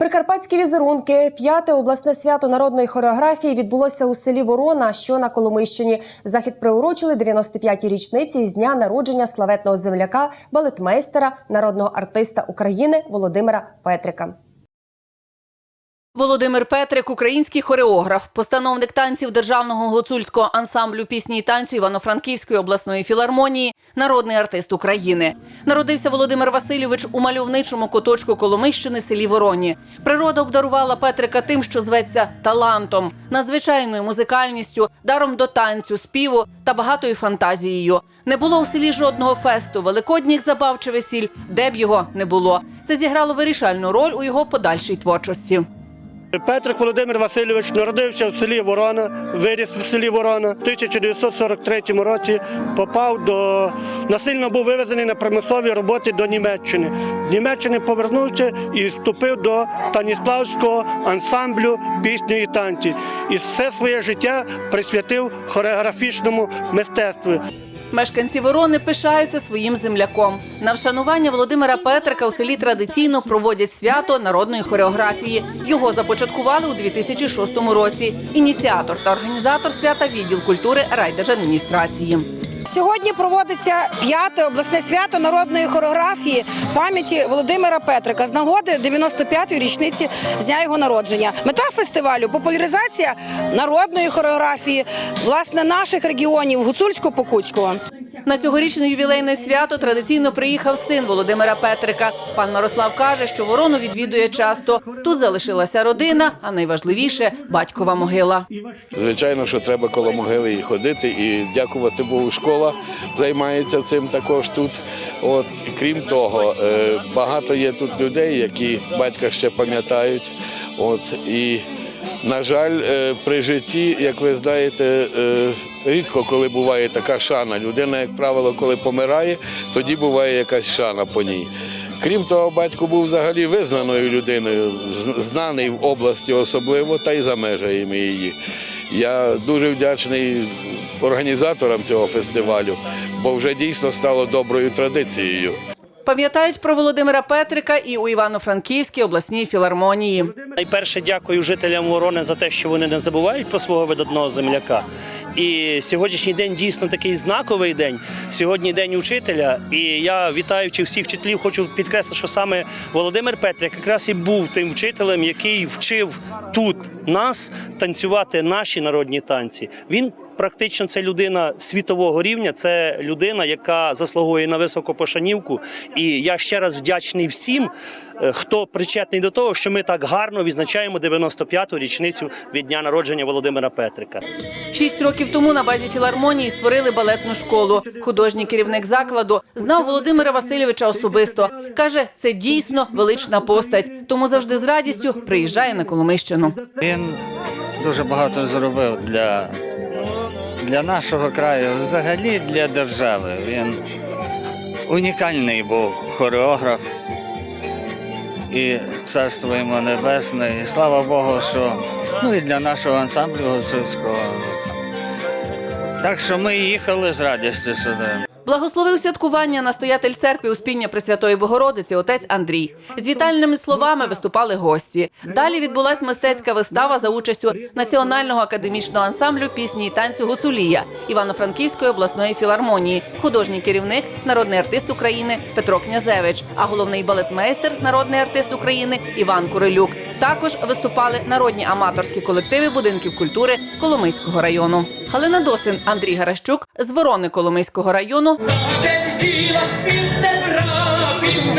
Прикарпатські візерунки, п'яте обласне свято народної хореографії відбулося у селі Ворона, що на Коломийщині. Захід приурочили 95-й річниці з дня народження славетного земляка, балетмейстера, народного артиста України Володимира Петрика. Володимир Петрик, український хореограф, постановник танців державного гуцульського ансамблю пісні і танцю Івано-Франківської обласної філармонії, народний артист України. Народився Володимир Васильович у мальовничому куточку Коломийщини селі Вороні. Природа обдарувала Петрика тим, що зветься талантом, надзвичайною музикальністю, даром до танцю, співу та багатою фантазією. Не було у селі жодного фесту, великодніх забав чи весіль, де б його не було. Це зіграло вирішальну роль у його подальшій творчості. Петрик Володимир Васильович народився в селі Ворона, виріс в селі Ворона. В 1943 році попав до насильно був вивезений на примусові роботи до Німеччини. З Німеччини повернувся і вступив до Станіславського ансамблю пісні і танці. І все своє життя присвятив хореографічному мистецтву. Мешканці Ворони пишаються своїм земляком. На вшанування Володимира Петрика у селі традиційно проводять свято народної хореографії. Його започаткували у 2006 році. Ініціатор та організатор свята відділ культури райдержадміністрації. Сьогодні проводиться п'яте обласне свято народної хореографії пам'яті Володимира Петрика з нагоди 95-ї річниці з дня його народження. Мета фестивалю популяризація народної хореографії, власне, наших регіонів Гуцульсько-Покутського. На цьогорічне ювілейне свято традиційно приїхав син Володимира Петрика. Пан Мирослав каже, що ворону відвідує часто. Тут залишилася родина, а найважливіше батькова могила. Звичайно, що треба коло могили і ходити, і дякувати Богу, школа займається цим також тут. От крім того, е, багато є тут людей, які батька ще пам'ятають. От і на жаль, е, при житті, як ви знаєте, е, рідко коли буває така шана. Людина, як правило, коли помирає, тоді буває якась шана по ній. Крім того, батько був взагалі визнаною людиною, знаний в області особливо, та й за межами її. Я дуже вдячний організаторам цього фестивалю, бо вже дійсно стало доброю традицією. Пам'ятають про Володимира Петрика і у Івано-Франківській обласній філармонії. Найперше дякую жителям Ворони за те, що вони не забувають про свого видатного земляка. І сьогоднішній день дійсно такий знаковий день. Сьогодні день учителя. І я вітаючи всіх вчителів, хочу підкреслити, що саме Володимир Петрик якраз і був тим вчителем, який вчив тут нас танцювати наші народні танці. Він Практично це людина світового рівня, це людина, яка заслуговує на високу пошанівку. І я ще раз вдячний всім, е, хто причетний до того, що ми так гарно відзначаємо 95-ту річницю від дня народження Володимира Петрика. Шість років тому на базі філармонії створили балетну школу. Художній керівник закладу знав Володимира Васильовича особисто. каже, це дійсно велична постать, тому завжди з радістю приїжджає на Коломийщину. Він дуже багато зробив для, для нашого краю, взагалі для держави. Він унікальний був хореограф. І царство йому небесне. І слава Богу, що ну і для нашого ансамблю гуцульського. Так що ми їхали з радістю сюди. Благословив святкування настоятель церкви Успіння Пресвятої Богородиці отець Андрій. З вітальними словами виступали гості. Далі відбулась мистецька вистава за участю Національного академічного ансамблю пісні і танцю Гуцулія Івано-Франківської обласної філармонії, художній керівник, народний артист України Петро Князевич, а головний балетмейстер, народний артист України Іван Курилюк. Також виступали народні аматорські колективи будинків культури Коломийського району. Галина Досин, Андрій Гаращук з Ворони Коломийського району Заверзіла він це під